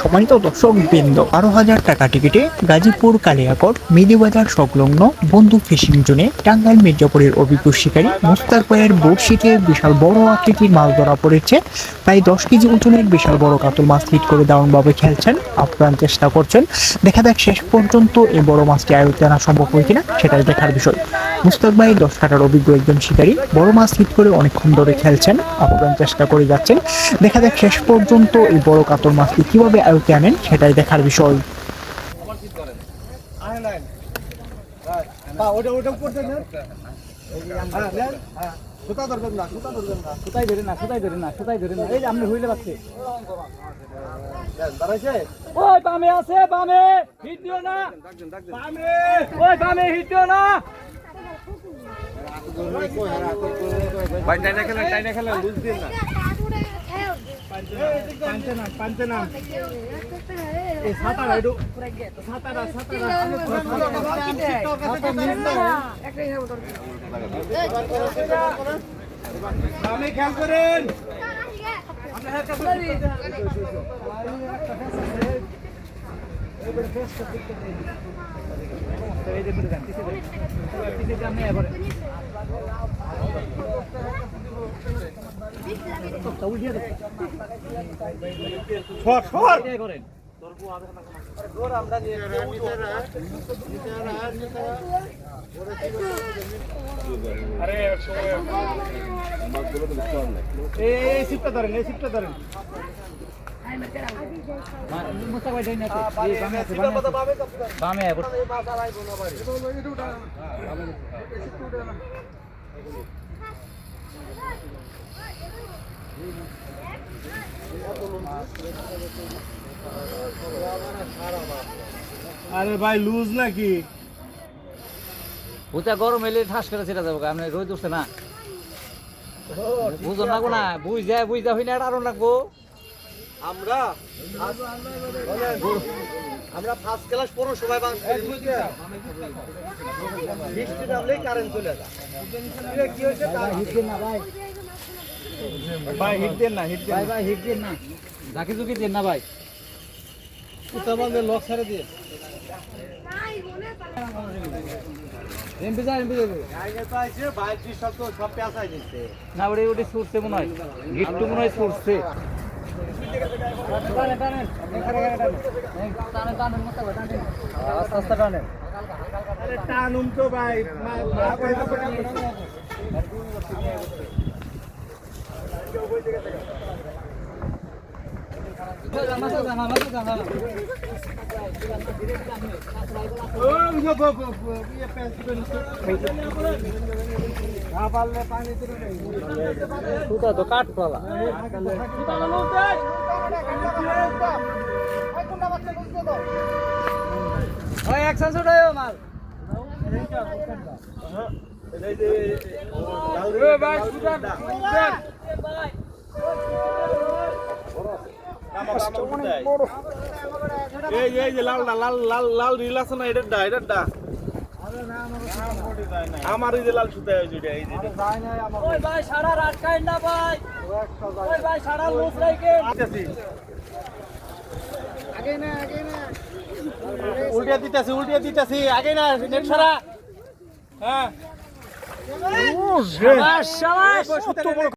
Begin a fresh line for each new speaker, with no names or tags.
সম্মানিত দর্শক, বৃন্দ, বারো হাজার টাকা টিকিটে গাজীপুর কালিয়াকট মেদিবাজার সংলগ্ন বন্দুক ফিশিং জোনে টাঙ্গাইল মির্জাপুরের অভিজ্ঞ শিকারী মুস্তাক ভাইয়ের বড়শিতে বিশাল বড় আকৃতির মাছ ধরা পড়েছে। প্রায় দশ কেজি ওজনের বিশাল বড় কাতল মাছ হিট করে দারুণভাবে খেলছেন, আপ্রাণ চেষ্টা করছেন। দেখা যাক শেষ পর্যন্ত এই বড় মাছটি আয়ত্তে আনা সম্ভব হয় কিনা, সেটাই দেখার বিষয়। মুস্তাক ভাই দশ কাটার অভিজ্ঞ একজন শিকারী বড় মাছ হিট করে অনেকক্ষণ ধরে খেলছেন, আপ্রাণ চেষ্টা করে যাচ্ছেন। দেখা যাক শেষ পর্যন্ত এই বড় কাতল মাছটি কীভাবে আয়ত্তে আনেন সেটাই দেখার বিষয়।
হ্যাঁ নেন। হ্যাঁ না সুতা ধরবেন না।
সুতাই ধরে না সুতাই ধরে না সুতাই ধরে না। এই যে আপনি হইলে পাচ্ছে
নেন, দাঁড়াইছে?
ওই বামে আছে বামে। হিট দিও না। বামে। ওই বামে হিট দিও না।
ভাই টাইনা খেলেন টাইনা খেলেন না। আমি খেয়াল করেন
এই
সর সর।
করেন
এই এই সিটটা ধরেন এই সিটটা ধরেন।
বামে বামে
আরে ভাই, লুজ নাকি?
ওটা গরম এলে ঠাস করে ছেড়ে যাব আপনি রোদ উঠছে না। বুঝো না বুঝ যায় বুঝ হয় না আরও লাগবো।
আমরা আমরা ফার্স্ট ক্লাস পড়ো সবাই বৃষ্টি নামলেই কারেন্ট চলে যায়। কি হয়েছে?
হিট দেন না ভাই।
ভাই হিট দেন না হিট
ভাই ভাই হিট দেন না। ঝাঁকি ঝুঁকি দেন না ভাই।
বান্ধে লক ছাড়ে দিয়ে?
এমপি যা এমপি
দিচ্ছে
না ওটা ওটা ছুটছে মনে হয়। গিট্টু মনে হয় ছুটছে
টানুম তো ভাই মা- ইয়ে ইয়ে।
সুতা তো কাট পালা ওই অ্যাকশন শুট আয়ো মাল
এই যে, এই এই যে লালটা লাল লাল লাল রিল আছে না এটার ডা এটার ডা আমার এই যে লাল সুতা এটা, এই যে এটা।
ওই ভাই সারা রাত কাইন না ভাই। ওই ভাই সারা লুজ রাখেন
দিতেছি। উল্টিয়ে দিতেছি উল্টিয়ে দিতেছি। আগে না নেট সারা। হ্যাঁ।
শাবাশ শাবাশ